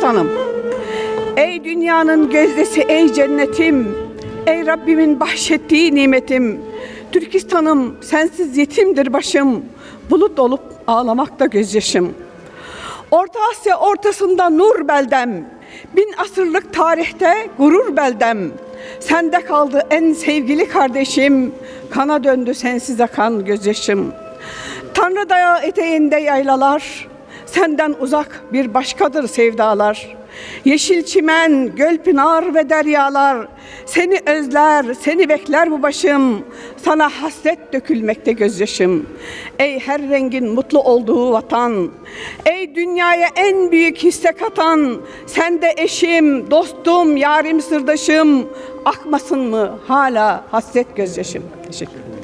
Türkistan'ım. Ey dünyanın gözdesi, ey cennetim, ey Rabbimin bahşettiği nimetim. Türkistan'ım sensiz yetimdir başım, bulut olup ağlamakta gözyaşım. Orta Asya ortasında nur beldem, bin asırlık tarihte gurur beldem. Sende kaldı en sevgili kardeşim, kana döndü sensiz akan gözyaşım. Tanrı dayağı eteğinde yaylalar, senden uzak bir başkadır sevdalar. Yeşil çimen, göl pınar ve deryalar seni özler, seni bekler bu başım. Sana hasret dökülmekte gözyaşım. Ey her rengin mutlu olduğu vatan, ey dünyaya en büyük hisse katan, sen de eşim, dostum, yarim, sırdaşım. Akmasın mı hala hasret gözyaşım? Teşekkür ederim.